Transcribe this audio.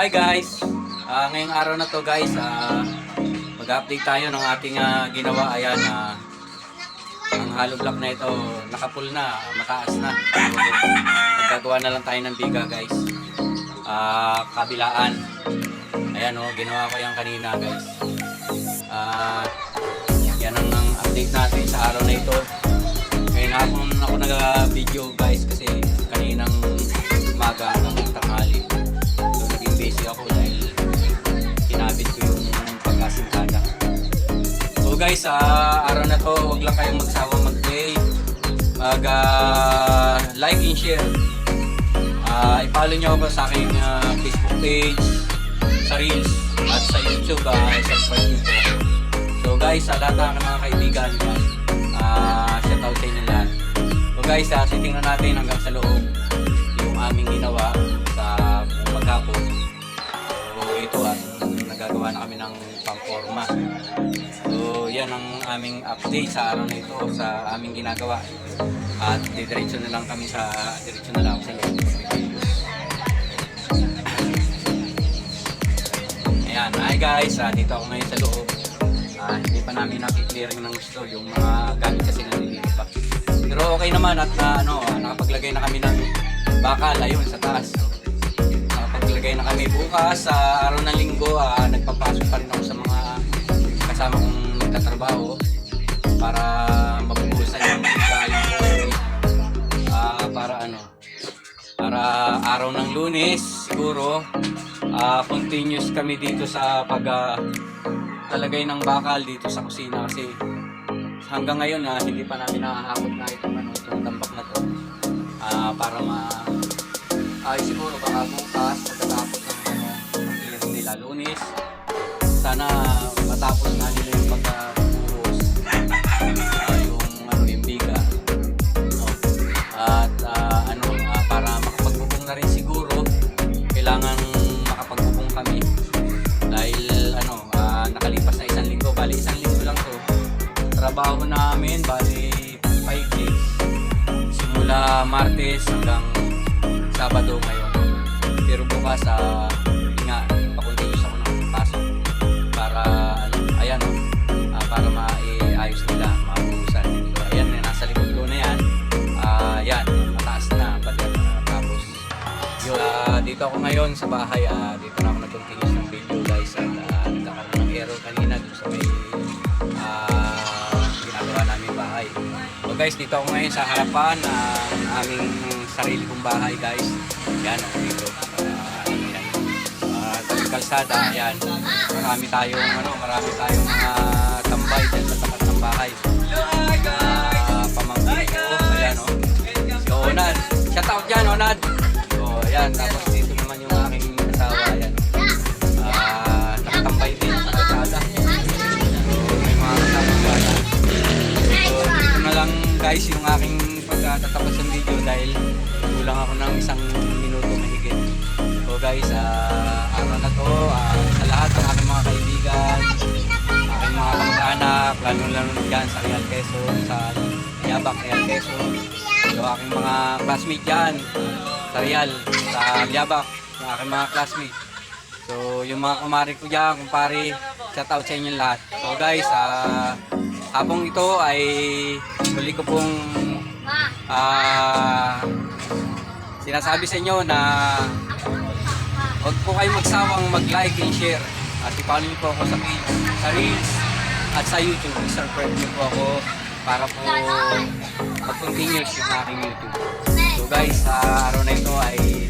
Hi guys! Ah, ngayong araw na to guys, ah, mag-update tayo ng ating ah, ginawa. Ayan, ah, ang hollow block na ito, nakapul na, mataas na. So, na lang tayo ng biga guys. Ah, kabilaan. Ayan oh, ginawa ko yan kanina guys. Ah, yan ang, ang update natin sa araw na ito. Ngayon hapon ako nag-video guys kasi guys, sa araw na to, huwag lang kayong magsawang mag-play. Mag ah, like and share. Ah, i-follow nyo ako sa aking ah, Facebook page, sa Reels, at sa YouTube. Uh, subscribe nyo. So guys, sa lahat ng mga kaibigan, ah shout out sa inyo lahat. So guys, uh, titingnan natin hanggang sa loob yan ang aming update sa araw na ito sa aming ginagawa. At didiretso na lang kami sa diretso na lang sa loob. Ayan, hi guys, ah, dito ako ngayon sa loob. Ah, hindi pa namin nakiklearing ng gusto yung mga gamit kasi nalilinis pa. Pero okay naman at na, ano, nakapaglagay na kami ng bakal ayun sa taas. Nakapaglagay na kami bukas sa araw nagtatrabaho para mabubusan yung galing ko. Ah, para ano, para araw ng lunes siguro ah continuous kami dito sa pag ah, talagay ng bakal dito sa kusina kasi hanggang ngayon na hindi pa namin nakahakot na itong ano itong tambak na to Ah, para ma ay siguro baka bukas pagkatapos ng ano ng nila lunes sana matapos na nila Martes hanggang Sabado ngayon. Pero bukas sa nga pakontinuous ako ng pasok para ano ayan ah, para maiayos nila mabuhusan. So ayan nasa likod ko na yan. Ah yan mataas na pati ako nakatapos yun ah, dito ako ngayon sa bahay. Ah, dito na ako nag-continuous ng video guys at ah, nagkakaroon ng error kanina dun sa may ah, ginagawa namin bahay. So guys dito ako ngayon sa harapan ng aming sarili kong bahay guys. Yan ako dito. Ah, ano yan Ah, sa kalsada yan marami tayong ano marami tayong mga tambay dyan sa tapat ng bahay. Ah, pamangkin ko. Ayan o si Onad. Shout out dyan Onad. So ayan. Tapos dito naman yung aking asawa ayan. Ah, nakatambay din sa kalsada. So may mga kasamang bata so dito na lang guys yung aking pagtatapos ng video dahil kulang ako ng isang minuto mahigit. So guys ah araw na to. Ah, sa lahat ng aking mga kaibigan aking mga kamag-anak lalo lalo dyan sa Real Quezon sa Yabak Real Quezon. So aking mga classmate dyan sa Real sa Yabak yung aking mga classmate. So yung mga kumari ko dyan kumpare shout out sa inyo lahat. So guys ah habang ito ay huli ko pong ah sinasabi sa inyo na huwag po kayong magsawang mag-like and share at i-follow niyo po ako sa sa Reels at sa YouTube. I-subscribe niyo po ako para po mag-continuous yung aking YouTube. So guys, sa araw na ito ay